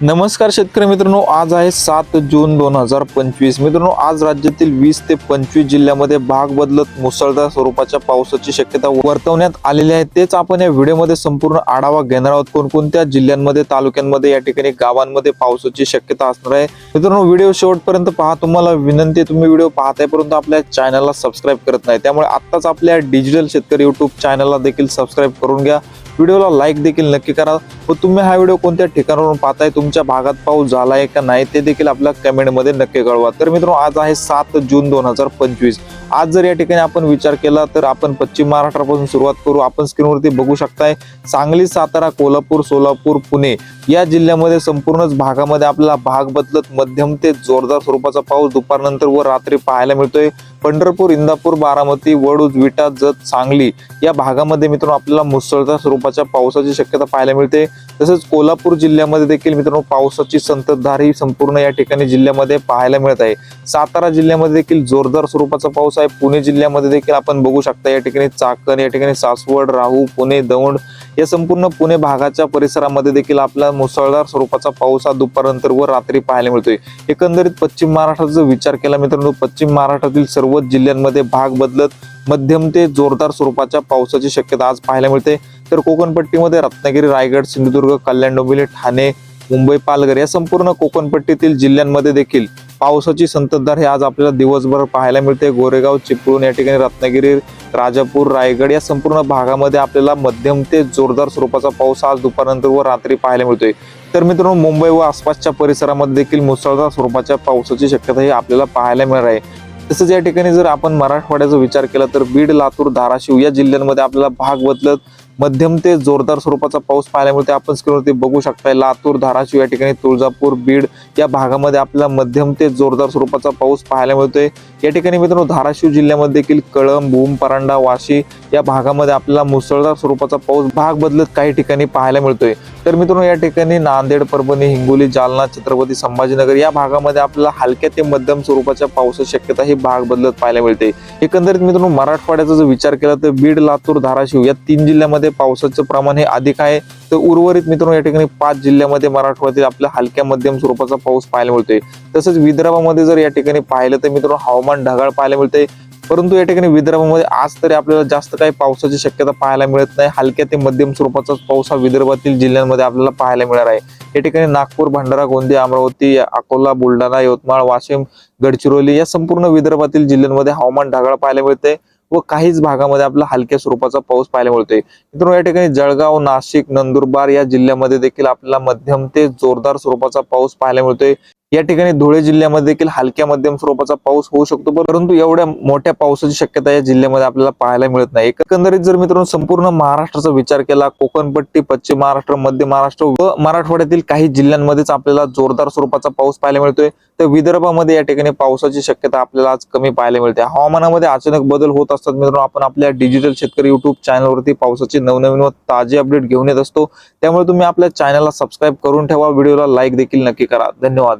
नमस्कार शेतकरी मित्रांनो आज आहे सात जून दोन हजार पंचवीस. मित्रांनो आज राज्यातील वीस ते पंचवीस जिल्ह्यामध्ये भाग बदलत मुसळधार स्वरूपाच्या पावसाची शक्यता वर्तवण्यात आलेली आहे. तेच आपण या व्हिडिओमध्ये संपूर्ण आढावा घेणार आहोत. कोणकोणत्या जिल्ह्यांमध्ये तालुक्यांमध्ये या ठिकाणी गावांमध्ये पावसाची शक्यता असणार आहे? मित्रांनो व्हिडिओ शेवटपर्यंत पहा. तुम्हाला विनंती तुम्ही व्हिडिओ पाहताय परंतु आपल्या चॅनलला सबस्क्राईब करत नाही. त्यामुळे आत्ताच आपल्या डिजिटल शेतकरी युट्यूब चॅनलला देखील सबस्क्राईब करून घ्या. व्हिडिओला लाईक देखील नक्की करा. व तुम्ही हा व्हिडिओ कोणत्या ठिकाणावरून पाहताय तुमच्या भागात पाऊस झालाय का नाही ते देखील आपल्या कमेंटमध्ये नक्की कळवा. तर मित्रांनो आज आहे सात जून दोन हजार पंचवीस. आज जर या ठिकाणी आपण विचार केला तर आपण पश्चिम महाराष्ट्रापासून सुरुवात करू. आपण स्क्रीनवरती बघू शकताय सांगली सातारा कोल्हापूर सोलापूर पुणे या जिल्ह्यामध्ये संपूर्णच भागामध्ये आपल्याला भाग बदलत मध्यम ते जोरदार स्वरूपाचा पाऊस दुपारनंतर व रात्री पाहायला मिळतोय. पंढरपूर इंदापूर बारामती वडूज विटा जत सांगली या भागामध्ये मित्रांनो आपल्याला मुसळधार स्वरूपाच्या पावसाची शक्यता पाहायला मिळते. तसेच कोल्हापूर जिल्ह्यामध्ये देखील मित्रांनो पावसाची संततधार ही संपूर्ण या ठिकाणी जिल्ह्यामध्ये पाहायला मिळत आहे. सातारा जिल्ह्यामध्ये देखील जोरदार स्वरूपाचा पाऊस आहे. पुणे जिल्ह्यामध्ये देखील आपण बघू शकता या ठिकाणी चाकण या ठिकाणी सासवड राहू पुणे दौंड या संपूर्ण पुणे भागाच्या परिसरामध्ये देखील आपला मुसळधार स्वरूपाचा पाऊस हा दुपारनंतर व रात्री पाहायला मिळतोय. एकंदरीत पश्चिम महाराष्ट्राचा विचार केला मित्रांनो पश्चिम महाराष्ट्रातील सर्व सर्वच जिल्ह्यांमध्ये भाग बदलत मध्यम ते जोरदार स्वरूपाच्या पावसाची शक्यता आज पाहायला मिळते. तर कोकणपट्टीमध्ये रत्नागिरी रायगड सिंधुदुर्ग कल्याण डोंबिवली ठाणे मुंबई पालघर या संपूर्ण कोकणपट्टीतील जिल्ह्यांमध्ये देखील पावसाची संततधार हे आज आपल्याला दिवसभर पाहायला मिळते. गोरेगाव चिपळूण या ठिकाणी रत्नागिरी राजापूर रायगड या संपूर्ण भागामध्ये आपल्याला मध्यम ते जोरदार स्वरूपाचा पाऊस आज दुपारनंतर व रात्री पाहायला मिळतोय. तर मित्रांनो मुंबई व आसपासच्या परिसरामध्ये देखील मुसळधार स्वरूपाच्या पावसाची शक्यता ही आपल्याला पाहायला मिळणार आहे. तसंच या ठिकाणी जर आपण मराठवाड्याचा विचार केला तर बीड लातूर धाराशिव या जिल्ह्यांमध्ये आपल्याला भाग बदलत मध्यम ते जोरदार स्वरूपाचा पाऊस पाहायला मिळते आपण स्क्रीनवरती बघू शकताय लातूर धाराशिव या ठिकाणी तुळजापूर बीड या भागामध्ये आपल्याला मध्यम ते जोरदार स्वरूपाचा पाऊस पाहायला मिळतोय. या ठिकाणी मित्रांनो धाराशिव जिल्ह्यामध्ये देखील कळंब भूम परांडा वाशी या भागामध्ये आपल्याला मुसळधार स्वरूपाचा पाऊस भाग बदलत काही ठिकाणी पाहायला मिळतोय. तर मित्रांनो या ठिकाणी नांदेड परभणी हिंगोली जालना छत्रपती संभाजीनगर या भागामध्ये आपल्याला हलक्या ते मध्यम स्वरूपाच्या पावसाची शक्यता ही भाग बदलत पाहायला मिळते. एकंदरीत मित्रांनो मराठवाड्याचा जर विचार केला तर बीड लातूर धाराशिव या तीन जिल्ह्यामध्ये पावसाचं प्रमाण हे अधिक आहे. तर उर्वरित मित्रांनो या ठिकाणी पाच जिल्ह्यामध्ये मराठवाड्यातील आपल्या हलक्या मध्यम स्वरूपाचा पाऊस पाहायला मिळतोय. तसंच विदर्भामध्ये जर या ठिकाणी पाहिलं तर मित्रांनो हवामान ढगाळ पाहायला मिळते परंतु या ठिकाणी विदर्भामध्ये आज तरी आपल्याला जास्त काही पावसाची शक्यता पाहायला मिळत नाही. हलक्या ते मध्यम स्वरूपाचा पाऊस हा विदर्भातील जिल्ह्यांमध्ये आपल्याला पाहायला मिळणार आहे. या ठिकाणी नागपूर भंडारा गोंदिया अमरावती अकोला बुलढाणा यवतमाळ वाशिम गडचिरोली या संपूर्ण विदर्भातील जिल्ह्यांमध्ये हवामान ढगाळ पाहायला मिळते व काहीच भागामध्ये आपला हलक्या स्वरूपाचा पाऊस पाहायला मिळतोय. मित्रांनो या ठिकाणी जळगाव नाशिक नंदुरबार या जिल्ह्यामध्ये देखील आपल्याला मध्यम ते जोरदार स्वरूपाचा पाऊस पाहायला मिळतोय. या ठिकाणी धुळे जिल्ह्यामध्ये देखील हलक्या मध्यम स्वरूपाचा पाऊस होऊ शकतो परंतु एवढ्या मोठ्या पावसाची शक्यता या जिल्ह्यामध्ये आपल्याला पाहायला मिळत नाही. एकंदरीत जर मित्रांनो संपूर्ण महाराष्ट्राचा विचार केला कोकणपट्टी पश्चिम महाराष्ट्र मध्य महाराष्ट्र व मराठवाड्यातील काही जिल्ह्यांमध्येच आपल्याला जोरदार स्वरूपाचा पाऊस पाहायला मिळतोय तर विदर्भामध्ये या ठिकाणी पावसाची शक्यता आपल्याला आज कमी पाहायला मिळते. हवामानामध्ये अचानक बदल होत असतात मित्रांनो आपण आपल्या डिजिटल शेतकरी युट्यूब चॅनलवरती पावसाची नवनवीन व ताजी अपडेट घेऊन येत असतो. त्यामुळे तुम्ही आपल्या चॅनलला सबस्क्राईब करून ठेवा व्हिडिओला लाईक देखील नक्की करा. धन्यवाद.